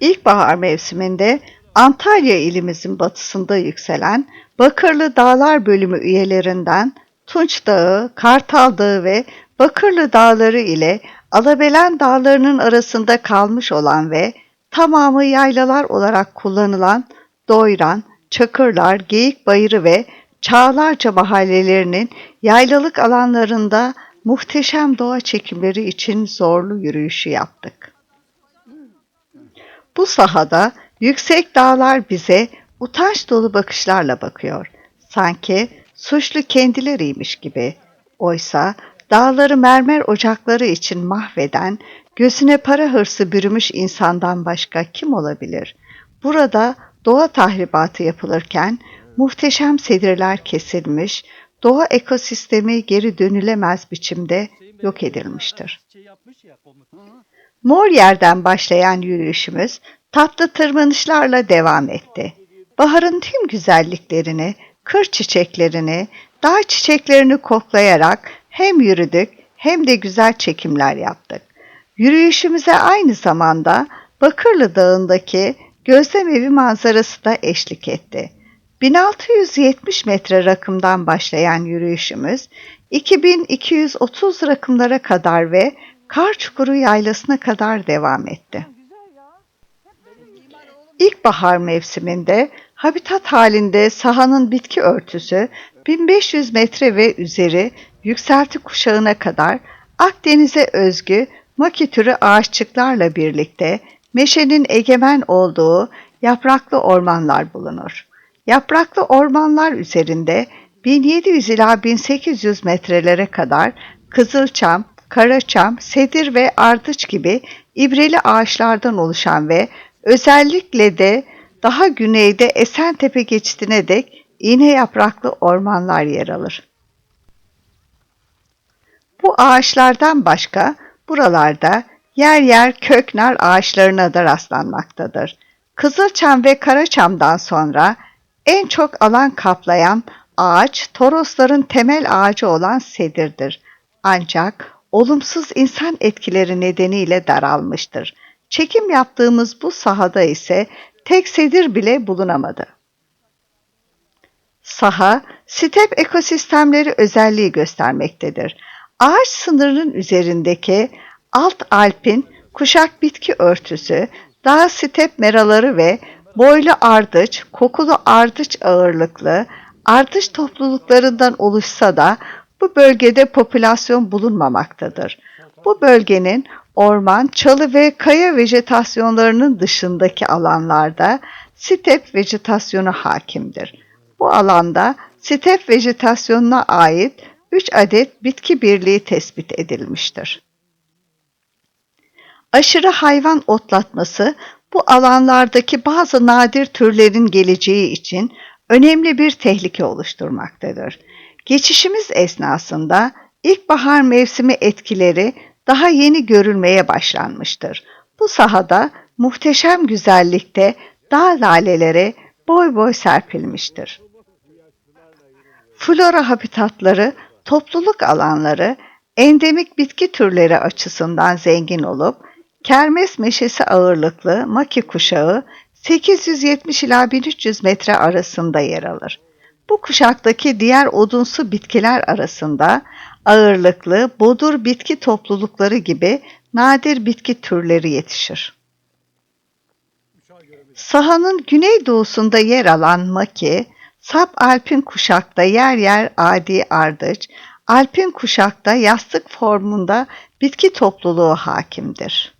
İlkbahar mevsiminde Antalya ilimizin batısında yükselen Bakırlı Dağlar bölümü üyelerinden Tunç Dağı, Kartal Dağı ve Bakırlı Dağları ile Alabelen Dağları'nın arasında kalmış olan ve tamamı yaylalar olarak kullanılan Doyran, Çakırlar, Geyik Bayırı ve Çağlarca mahallelerinin yaylalık alanlarında muhteşem doğa çekimleri için zorlu yürüyüşü yaptık. Bu sahada yüksek dağlar bize utanç dolu bakışlarla bakıyor. Sanki suçlu kendileriymiş gibi. Oysa dağları mermer ocakları için mahveden, gözüne para hırsı bürümüş insandan başka kim olabilir? Burada doğa tahribatı yapılırken muhteşem sedirler kesilmiş, doğa ekosistemi geri dönülemez biçimde yok edilmiştir. Mor yerden başlayan yürüyüşümüz tatlı tırmanışlarla devam etti. Baharın tüm güzelliklerini, kır çiçeklerini, dağ çiçeklerini koklayarak hem yürüdük hem de güzel çekimler yaptık. Yürüyüşümüze aynı zamanda Bakırlı Dağı'ndaki gözlem evi manzarası da eşlik etti. 1670 metre rakımdan başlayan yürüyüşümüz 2230 rakımlara kadar ve Kar Çukuru Yaylası'na kadar devam etti. İlkbahar mevsiminde habitat halinde sahanın bitki örtüsü 1500 metre ve üzeri yükselti kuşağına kadar Akdeniz'e özgü maki türü ağaççıklarla birlikte meşenin egemen olduğu yapraklı ormanlar bulunur. Yapraklı ormanlar üzerinde 1700 ila 1800 metrelere kadar kızılçam, karaçam, sedir ve ardıç gibi ibreli ağaçlardan oluşan ve özellikle de daha güneyde Esentepe geçidine dek iğne yapraklı ormanlar yer alır. Bu ağaçlardan başka buralarda yer yer köknar ağaçlarına da rastlanmaktadır. Kızılçam ve karaçamdan sonra en çok alan kaplayan ağaç Torosların temel ağacı olan sedirdir. Ancak olumsuz insan etkileri nedeniyle daralmıştır. Çekim yaptığımız bu sahada ise tek sedir bile bulunamadı. Saha, step ekosistemleri özelliği göstermektedir. Ağaç sınırının üzerindeki alt alpin kuşak bitki örtüsü, dağ step meraları ve boylu ardıç, kokulu ardıç ağırlıklı ardıç topluluklarından oluşsa da bu bölgede popülasyon bulunmamaktadır. Bu bölgenin orman, çalı ve kaya vejetasyonlarının dışındaki alanlarda step vejetasyonu hakimdir. Bu alanda step vejetasyonuna ait 3 adet bitki birliği tespit edilmiştir. Aşırı hayvan otlatması bu alanlardaki bazı nadir türlerin geleceği için önemli bir tehlike oluşturmaktadır. Geçişimiz esnasında ilkbahar mevsimi etkileri daha yeni görülmeye başlanmıştır. Bu sahada muhteşem güzellikte dağ laleleri boy boy serpilmiştir. Flora habitatları, topluluk alanları, endemik bitki türleri açısından zengin olup, kermes meşesi ağırlıklı maki kuşağı 870 ila 1300 metre arasında yer alır. Bu kuşaktaki diğer odunsu bitkiler arasında ağırlıklı bodur bitki toplulukları gibi nadir bitki türleri yetişir. Sahanın güneydoğusunda yer alan maki, sap alpin kuşakta yer yer adi ardıç, alpin kuşakta yastık formunda bitki topluluğu hakimdir.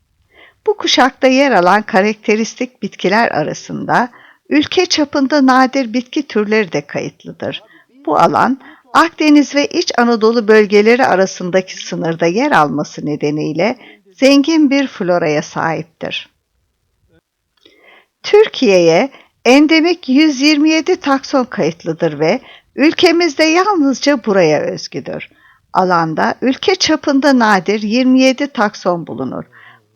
Bu kuşakta yer alan karakteristik bitkiler arasında ülke çapında nadir bitki türleri de kayıtlıdır. Bu alan Akdeniz ve İç Anadolu bölgeleri arasındaki sınırda yer alması nedeniyle zengin bir floraya sahiptir. Türkiye'ye endemik 127 takson kayıtlıdır ve ülkemizde yalnızca buraya özgüdür. Alanda ülke çapında nadir 27 takson bulunur.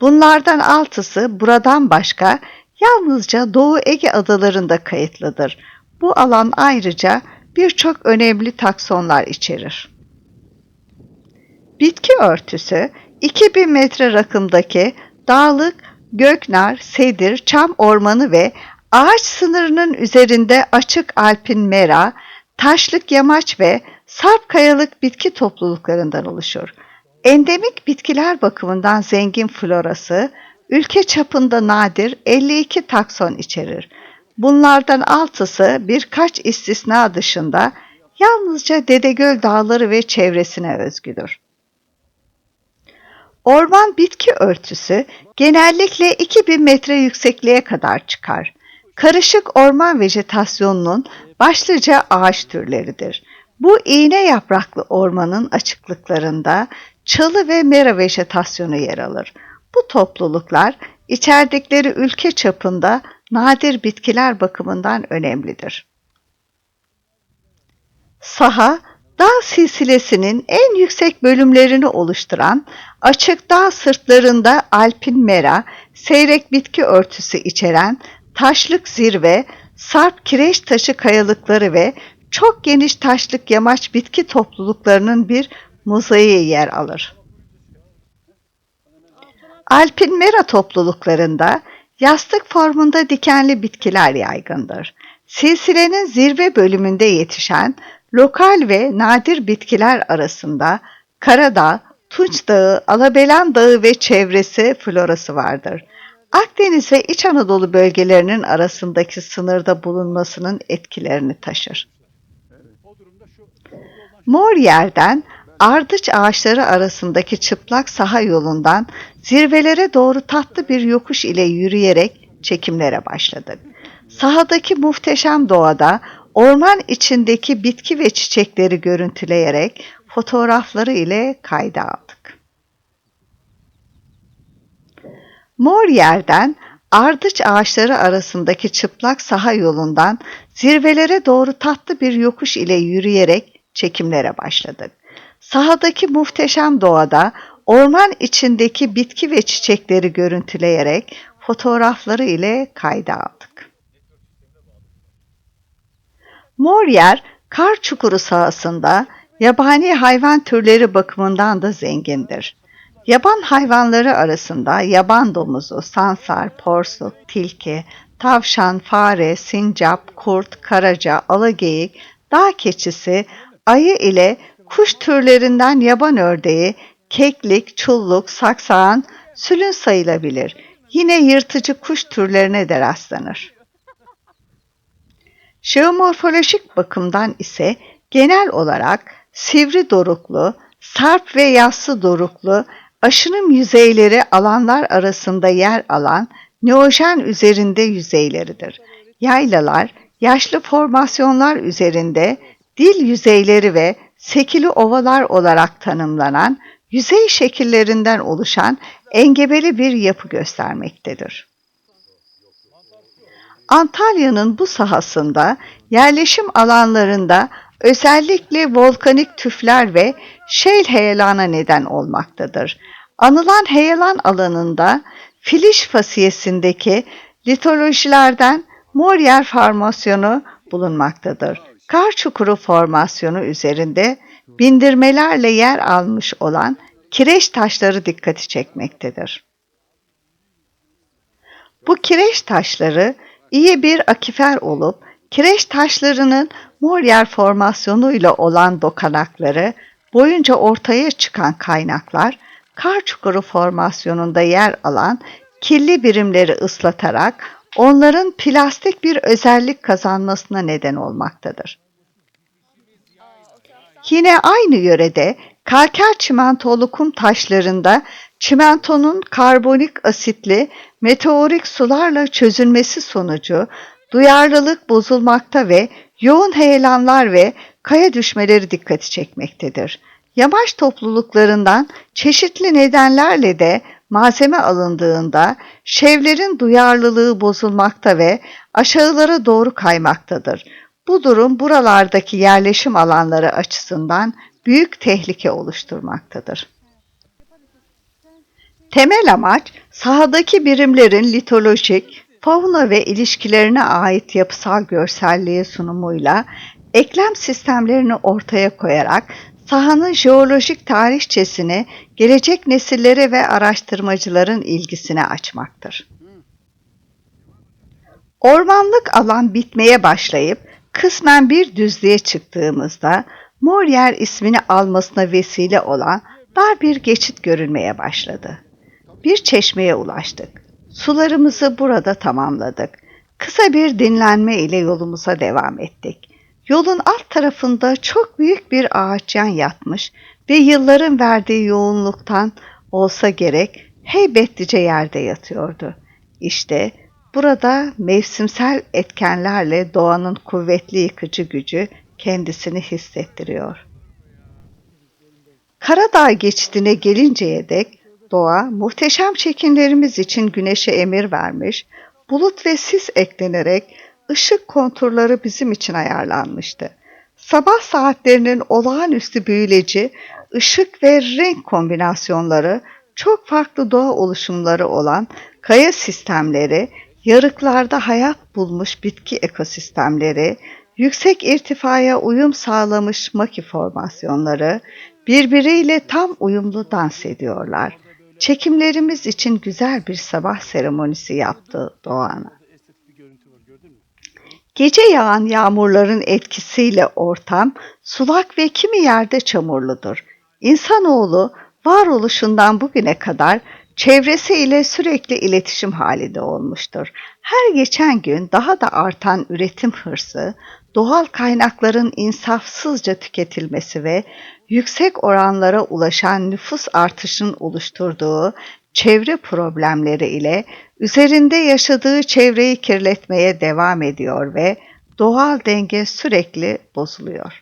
Bunlardan altısı buradan başka yalnızca Doğu Ege adalarında kayıtlıdır. Bu alan ayrıca birçok önemli taksonlar içerir. Bitki örtüsü 2000 metre rakımdaki dağlık göknar, sedir, çam ormanı ve ağaç sınırının üzerinde açık alpin mera, taşlık yamaç ve sarp kayalık bitki topluluklarından oluşur. Endemik bitkiler bakımından zengin florası, ülke çapında nadir 52 takson içerir. Bunlardan altısı birkaç istisna dışında yalnızca Dedegöl dağları ve çevresine özgüdür. Orman bitki örtüsü genellikle 2000 metre yüksekliğe kadar çıkar. Karışık orman vejetasyonunun başlıca ağaç türleridir. Bu iğne yapraklı ormanın açıklıklarında çalı ve mera vejetasyonu yer alır. Bu topluluklar içerdikleri ülke çapında nadir bitkiler bakımından önemlidir. Saha, dağ silsilesinin en yüksek bölümlerini oluşturan açık dağ sırtlarında alpin mera, seyrek bitki örtüsü içeren taşlık zirve, sarp kireç taşı kayalıkları ve çok geniş taşlık yamaç bitki topluluklarının bir mozaiği yer alır. Alpin mera topluluklarında yastık formunda dikenli bitkiler yaygındır. Silsilenin zirve bölümünde yetişen lokal ve nadir bitkiler arasında Karadağ, Tunç Dağı, Alabelen Dağı ve çevresi florası vardır. Akdeniz ve İç Anadolu bölgelerinin arasındaki sınırda bulunmasının etkilerini taşır. Mor yerden ardıç ağaçları arasındaki çıplak saha yolundan zirvelere doğru tatlı bir yokuş ile yürüyerek çekimlere başladık. Sahadaki muhteşem doğada orman içindeki bitki ve çiçekleri görüntüleyerek fotoğrafları ile kayda aldık. Mor yerden ardıç ağaçları arasındaki çıplak saha yolundan zirvelere doğru tatlı bir yokuş ile yürüyerek çekimlere başladık. Sahadaki muhteşem doğada orman içindeki bitki ve çiçekleri görüntüleyerek fotoğrafları ile kayda aldık. Mor yer kar çukuru sahasında yabani hayvan türleri bakımından da zengindir. Yaban hayvanları arasında yaban domuzu, sansar, porsuk, tilki, tavşan, fare, sincap, kurt, karaca, alageyik, dağ keçisi, ayı ile kuş türlerinden yaban ördeği, keklik, çulluk, saksağan, sülün sayılabilir. Yine yırtıcı kuş türlerine de rastlanır. Jeomorfolojik bakımdan ise genel olarak sivri doruklu, sarp ve yassı doruklu, aşınım yüzeyleri alanlar arasında yer alan neojen üzerinde yüzeyleridir. Yaylalar, yaşlı formasyonlar üzerinde dil yüzeyleri ve sekili ovalar olarak tanımlanan yüzey şekillerinden oluşan engebeli bir yapı göstermektedir. Antalya'nın bu sahasında yerleşim alanlarında özellikle volkanik tüfler ve şeil heyelana neden olmaktadır. Anılan heyelan alanında Filiş fasiyesindeki litolojilerden Morier formasyonu bulunmaktadır. Kar çukuru formasyonu üzerinde bindirmelerle yer almış olan kireç taşları dikkati çekmektedir. Bu kireç taşları iyi bir akifer olup kireç taşlarının Morier formasyonuyla olan dokanakları boyunca ortaya çıkan kaynaklar kar çukuru formasyonunda yer alan kirli birimleri ıslatarak onların plastik bir özellik kazanmasına neden olmaktadır. Yine aynı yörede kalker çimentolu kum taşlarında çimentonun karbonik asitli meteorik sularla çözülmesi sonucu duyarlılık bozulmakta ve yoğun heyelanlar ve kaya düşmeleri dikkati çekmektedir. Yamaç topluluklarından çeşitli nedenlerle de malzeme alındığında şevlerin duyarlılığı bozulmakta ve aşağılara doğru kaymaktadır. Bu durum buralardaki yerleşim alanları açısından büyük tehlike oluşturmaktadır. Temel amaç sahadaki birimlerin litolojik, fauna ve ilişkilerine ait yapısal görselliği sunumuyla eklem sistemlerini ortaya koyarak sahanın jeolojik tarihçesini gelecek nesillere ve araştırmacıların ilgisine açmaktır. Ormanlık alan bitmeye başlayıp kısmen bir düzlüğe çıktığımızda Morier ismini almasına vesile olan dar bir geçit görünmeye başladı. Bir çeşmeye ulaştık. Sularımızı burada tamamladık. Kısa bir dinlenme ile yolumuza devam ettik. Yolun alt tarafında çok büyük bir ağaç yan yatmış ve yılların verdiği yoğunluktan olsa gerek heybetlice yerde yatıyordu. İşte burada mevsimsel etkenlerle doğanın kuvvetli yıkıcı gücü kendisini hissettiriyor. Karadağ geçidine gelinceye dek doğa muhteşem çekimlerimiz için güneşe emir vermiş, bulut ve sis eklenerek ışık konturları bizim için ayarlanmıştı. Sabah saatlerinin olağanüstü büyüleci ışık ve renk kombinasyonları, çok farklı doğa oluşumları olan kaya sistemleri, yarıklarda hayat bulmuş bitki ekosistemleri, yüksek irtifaya uyum sağlamış maki formasyonları birbiriyle tam uyumlu dans ediyorlar. Çekimlerimiz için güzel bir sabah seremonisi yaptı Doğan'a. Gece yağan yağmurların etkisiyle ortam sulak ve kimi yerde çamurludur. İnsanoğlu varoluşundan bugüne kadar çevresiyle sürekli iletişim halinde olmuştur. Her geçen gün daha da artan üretim hırsı, doğal kaynakların insafsızca tüketilmesi ve yüksek oranlara ulaşan nüfus artışının oluşturduğu çevre problemleri ile üzerinde yaşadığı çevreyi kirletmeye devam ediyor ve doğal denge sürekli bozuluyor.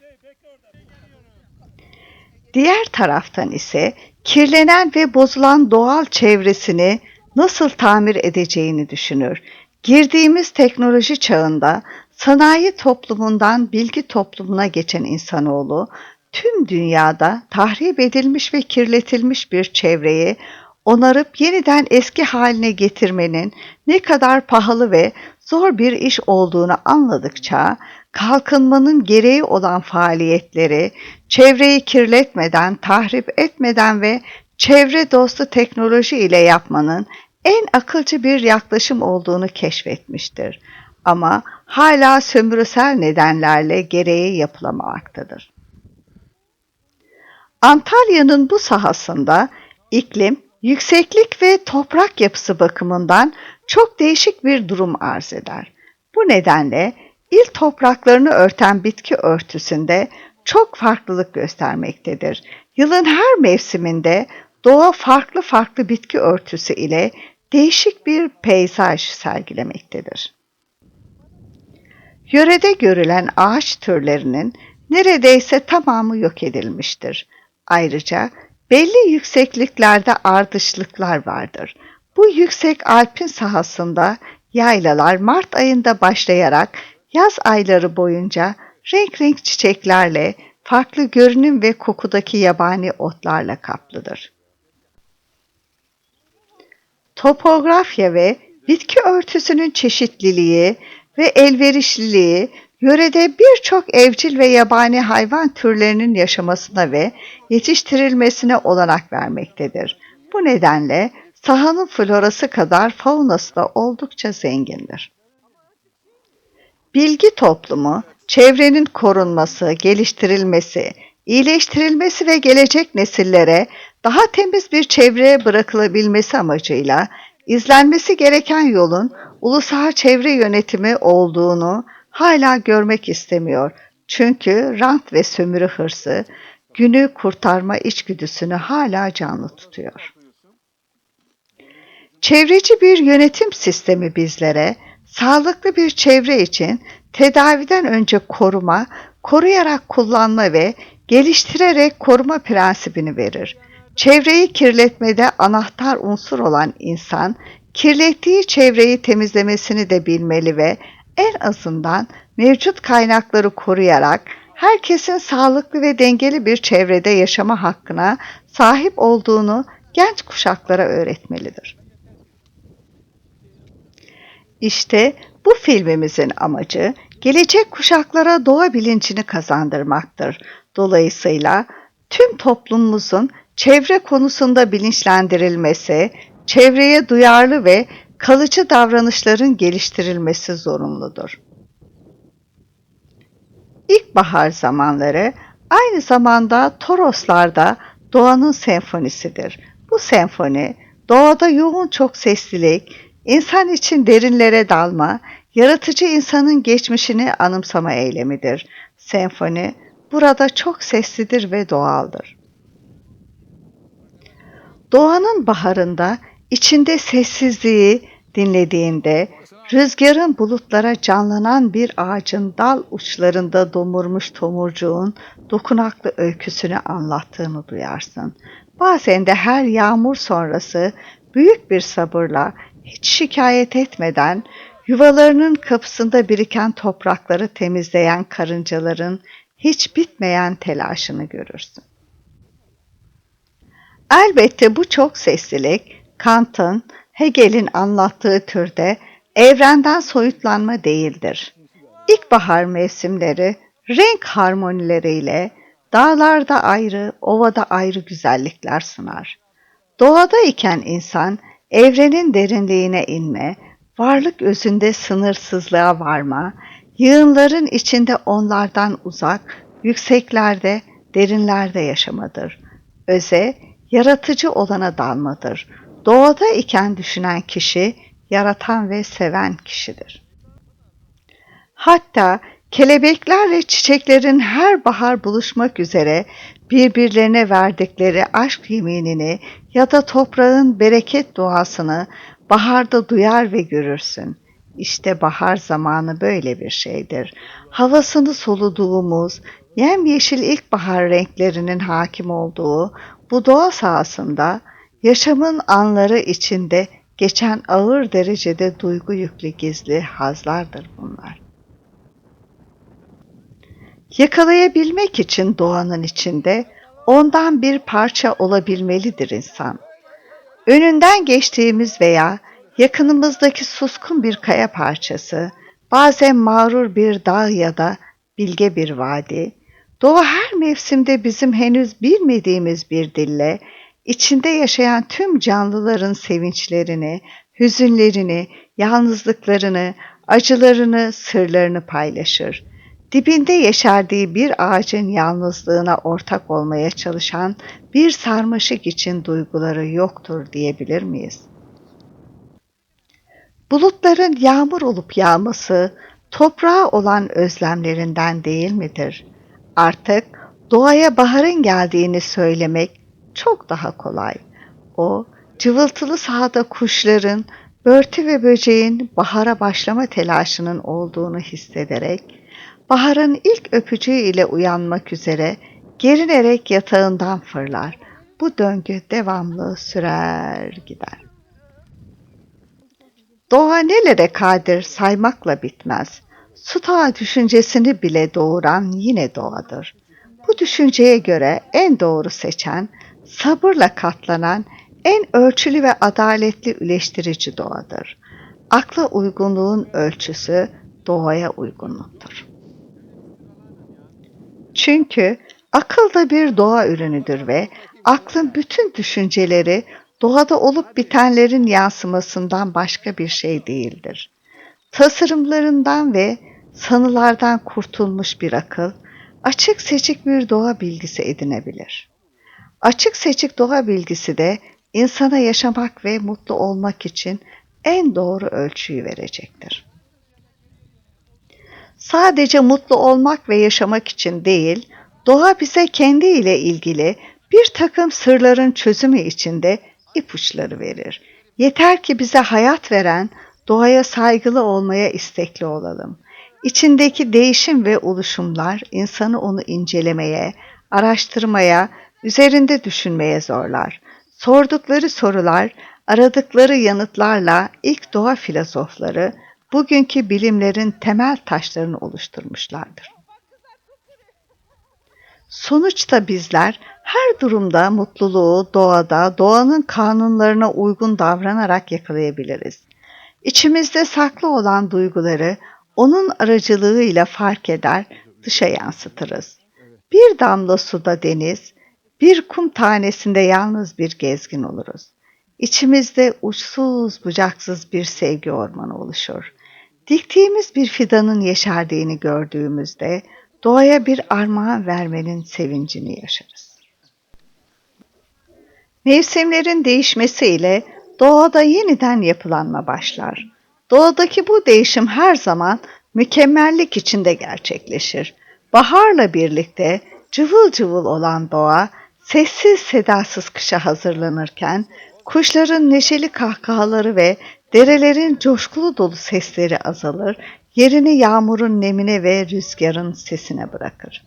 Diğer taraftan ise kirlenen ve bozulan doğal çevresini nasıl tamir edeceğini düşünür. Girdiğimiz teknoloji çağında sanayi toplumundan bilgi toplumuna geçen insanoğlu tüm dünyada tahrip edilmiş ve kirletilmiş bir çevreyi onarıp yeniden eski haline getirmenin ne kadar pahalı ve zor bir iş olduğunu anladıkça kalkınmanın gereği olan faaliyetleri çevreyi kirletmeden, tahrip etmeden ve çevre dostu teknoloji ile yapmanın en akılcı bir yaklaşım olduğunu keşfetmiştir. Ama hala sömürüsel nedenlerle gereği yapılamamaktadır. Antalya'nın bu sahasında iklim, yükseklik ve toprak yapısı bakımından çok değişik bir durum arz eder. Bu nedenle il topraklarını örten bitki örtüsünde çok farklılık göstermektedir. Yılın her mevsiminde doğa farklı farklı bitki örtüsü ile değişik bir peyzaj sergilemektedir. Yörede görülen ağaç türlerinin neredeyse tamamı yok edilmiştir. Ayrıca belli yüksekliklerde ardışlıklar vardır. Bu yüksek alpin sahasında yaylalar Mart ayında başlayarak yaz ayları boyunca renk renk çiçeklerle, farklı görünüm ve kokudaki yabani otlarla kaplıdır. Topografya ve bitki örtüsünün çeşitliliği ve elverişliliği yörede birçok evcil ve yabani hayvan türlerinin yaşamasına ve yetiştirilmesine olanak vermektedir. Bu nedenle sahanın florası kadar faunası da oldukça zengindir. Bilgi toplumu, çevrenin korunması, geliştirilmesi, iyileştirilmesi ve gelecek nesillere daha temiz bir çevreye bırakılabilmesi amacıyla izlenmesi gereken yolun ulusal çevre yönetimi olduğunu hala görmek istemiyor. Çünkü rant ve sömürü hırsı günü kurtarma içgüdüsünü hala canlı tutuyor. Çevreci bir yönetim sistemi bizlere sağlıklı bir çevre için tedaviden önce koruma, koruyarak kullanma ve geliştirerek koruma prensibini verir. Çevreyi kirletmede anahtar unsur olan insan, kirlettiği çevreyi temizlemesini de bilmeli ve en azından mevcut kaynakları koruyarak herkesin sağlıklı ve dengeli bir çevrede yaşama hakkına sahip olduğunu genç kuşaklara öğretmelidir. İşte bu filmimizin amacı gelecek kuşaklara doğa bilincini kazandırmaktır. Dolayısıyla tüm toplumumuzun çevre konusunda bilinçlendirilmesi, çevreye duyarlı ve kalıcı davranışların geliştirilmesi zorunludur. İlkbahar zamanları aynı zamanda Toroslarda doğanın senfonisidir. Bu senfoni doğada yoğun çok seslilik, insan için derinlere dalma, yaratıcı insanın geçmişini anımsama eylemidir. Senfoni burada çok seslidir ve doğaldır. Doğanın baharında içinde sessizliği dinlediğinde rüzgarın bulutlara canlanan bir ağacın dal uçlarında domurmuş tomurcuğun dokunaklı öyküsünü anlattığını duyarsın. Bazen de her yağmur sonrası büyük bir sabırla hiç şikayet etmeden yuvalarının kapısında biriken toprakları temizleyen karıncaların hiç bitmeyen telaşını görürsün. Elbette bu çok seslilik Kant'ın, Hegel'in anlattığı türde evrenden soyutlanma değildir. İlkbahar mevsimleri renk harmonileriyle dağlarda ayrı, ovada ayrı güzellikler sunar. Doğada iken insan evrenin derinliğine inme, varlık özünde sınırsızlığa varma, yığınların içinde onlardan uzak, yükseklerde, derinlerde yaşamadır. Öze, yaratıcı olana dalmadır. Doğada iken düşünen kişi, yaratan ve seven kişidir. Hatta kelebeklerle çiçeklerin her bahar buluşmak üzere birbirlerine verdikleri aşk yeminini ya da toprağın bereket duasını baharda duyar ve görürsün. İşte bahar zamanı böyle bir şeydir. Havasını soluduğumuz, yemyeşil ilkbahar renklerinin hakim olduğu bu doğa sahasında yaşamın anları içinde geçen ağır derecede duygu yüklü gizli hazlardır bunlar. Yakalayabilmek için doğanın içinde ondan bir parça olabilmelidir insan. Önünden geçtiğimiz veya yakınımızdaki suskun bir kaya parçası, bazen mağrur bir dağ ya da bilge bir vadi, doğa her mevsimde bizim henüz bilmediğimiz bir dille, içinde yaşayan tüm canlıların sevinçlerini, hüzünlerini, yalnızlıklarını, acılarını, sırlarını paylaşır. Dibinde yeşerdiği bir ağacın yalnızlığına ortak olmaya çalışan bir sarmaşık için duyguları yoktur diyebilir miyiz? Bulutların yağmur olup yağması toprağa olan özlemlerinden değil midir? Artık doğaya baharın geldiğini söylemek çok daha kolay. O, cıvıltılı sahada kuşların, börtü ve böceğin bahara başlama telaşının olduğunu hissederek, baharın ilk öpücüğü ile uyanmak üzere gerinerek yatağından fırlar. Bu döngü devamlı sürer gider. Doğa nelere kadir saymakla bitmez. Sutağı düşüncesini bile doğuran yine doğadır. Bu düşünceye göre en doğru seçen, sabırla katlanan, en ölçülü ve adaletli üleştirici doğadır. Akla uygunluğun ölçüsü doğaya uygunluktur. Çünkü akıl da bir doğa ürünüdür ve aklın bütün düşünceleri doğada olup bitenlerin yansımasından başka bir şey değildir. Tasarımlarından ve sanılardan kurtulmuş bir akıl, açık seçik bir doğa bilgisi edinebilir. Açık seçik doğa bilgisi de insana yaşamak ve mutlu olmak için en doğru ölçüyü verecektir. Sadece mutlu olmak ve yaşamak için değil, doğa bize kendi ile ilgili bir takım sırların çözümü içinde ipuçları verir. Yeter ki bize hayat veren doğaya saygılı olmaya istekli olalım. İçindeki değişim ve oluşumlar insanı onu incelemeye, araştırmaya, üzerinde düşünmeye zorlar. Sordukları sorular, aradıkları yanıtlarla ilk doğa filozofları bugünkü bilimlerin temel taşlarını oluşturmuşlardır. Sonuçta bizler her durumda mutluluğu doğada, doğanın kanunlarına uygun davranarak yakalayabiliriz. İçimizde saklı olan duyguları onun aracılığıyla fark eder, dışa yansıtırız. Bir damla suda deniz, bir kum tanesinde yalnız bir gezgin oluruz. İçimizde uçsuz bucaksız bir sevgi ormanı oluşur. Diktiğimiz bir fidanın yeşerdiğini gördüğümüzde doğaya bir armağan vermenin sevincini yaşarız. Mevsimlerin değişmesiyle doğada yeniden yapılanma başlar. Doğadaki bu değişim her zaman mükemmellik içinde gerçekleşir. Baharla birlikte cıvıl cıvıl olan doğa sessiz sedasız kışa hazırlanırken kuşların neşeli kahkahaları ve derelerin coşkulu dolu sesleri azalır, yerini yağmurun nemine ve rüzgarın sesine bırakır.